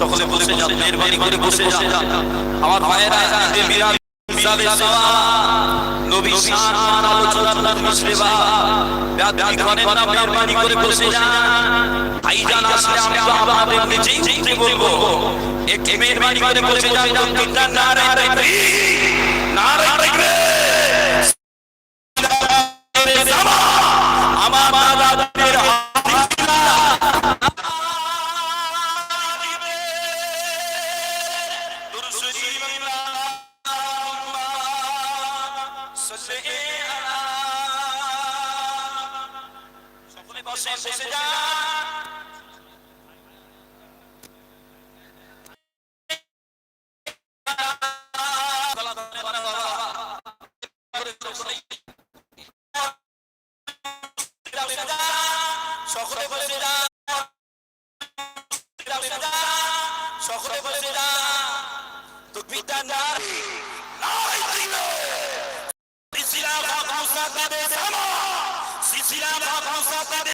সকলে বসে যান মেহরবানি করে বসে যান আমার ভাইয়েরা ঈদে মিলাদ মিলাদে সাওয়া, নবী শান আলোচনার মুসলিমা ব্যাধি ঘরে না মেহরবানি করে বসে যান ভাইজান আসলে আমি আপনাদের নিজেই উঠতে বলব, একটু মেহরবানি করে বসে যান তিনটা নারে তাকবীর। সকলে বসে বসে যা সকলে বসে যা। সকলে বসে যা। তো পিতা না সিসিলা হক মুসাফিরে সামা সিসিলা হক মুসাফিরে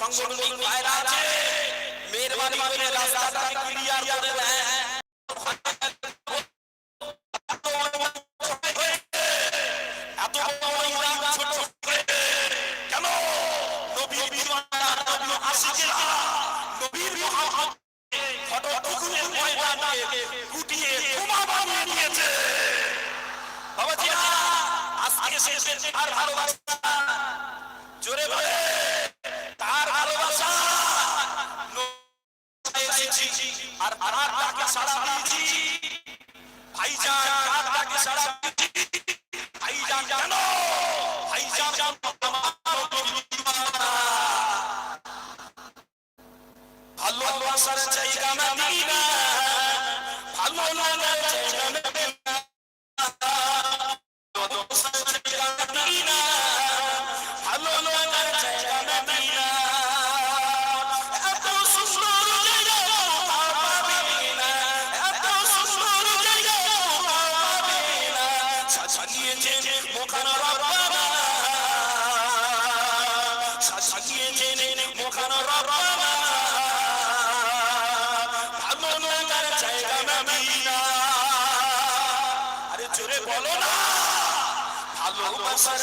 সংগঠনিক ভাইরা আছে। মেহরবানি করে রাস্তাটা ক্লিয়ার করে দেন এত বড় মোখানা রব্বানা সাজিয়েছেন মোখানা রব্বানা ভালোবাসার জায়গা মদিনা আরে জোরে বলো না। ভালোবাসার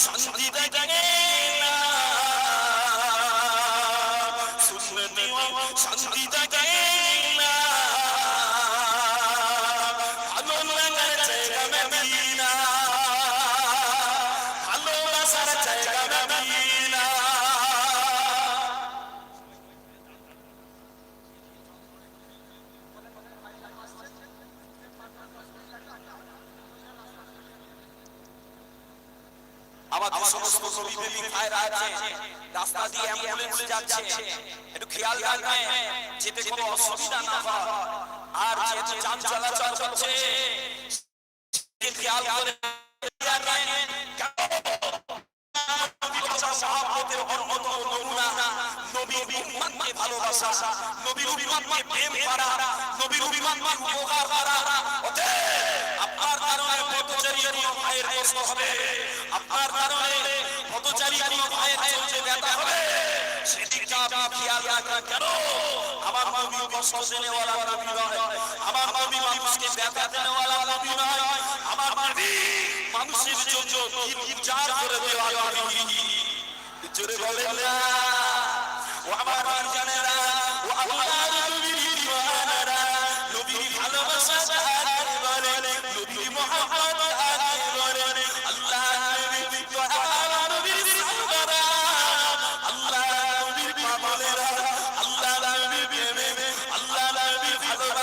শান্তি দেখে না সুন্নতিও শান্তি দেখে না ভালো লাগার জায়গা মদিনা ভালো লাগার জায়গা মদিনা সমস্ত প্রেমিক ভাইরা আছে রাস্তা দিয়ে অ্যাম্বুলেন্স যাচ্ছে। একটু খেয়াল রাখবেন যেতে কোনো অসুবিধা না হয়। আর যেহেতু যান চলাচল করছে খেয়াল করে ভালোবাসা। নবীর উম্মতকে প্রেম করা, নবীর উম্মতকে উপকার করা। কারণে পথচারী কোনো ভাইয়ের কষ্ট হবে। আপনার কারণে পথচারী কোনো ভাইয়ের চলতে ব্যথা হবে। আমার মানুষের বলেন না।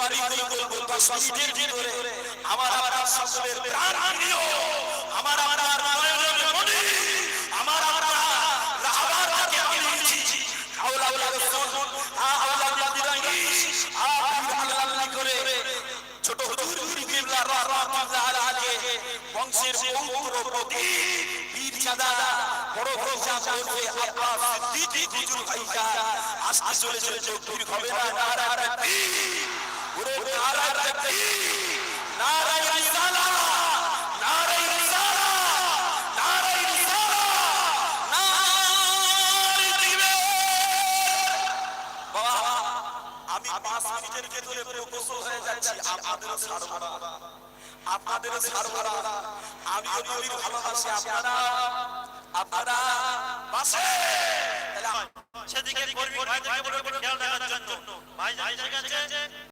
বাড়ি গোল গোল গোল ভিতরে আমার আমার সকলের প্রাণ প্রিয়। আমার আমার নয়নের মণি আমার আমার রাহাবারকে আমি নিয়েছি। আউলা আউলা রসুল আ আউলা দিরাই আ আল্লাহ করে ছোট হুজুর কিবলা রাহমাতুল্লাহ আলাইহি বংশের পৌত্র প্রতি বীর চাঁদা, বড় বড় যা বলবে আব্বাস সিদ্দিক হুজুর ভাইকা আজকে চলে চলে চৌকির হবে না মিনিটের ভেতরে প্রকোশল হয়ে যাচ্ছি আপনাদের ছাড়ব না আপনাদের ছাড়ব না আমিও নবীর ভালোবাসি আপনারা আপনারা বাসে! সেদিকে কর্মী ভাইদেরকে বলে খেয়াল রাখার জন্য। ভাই ঠিক আছে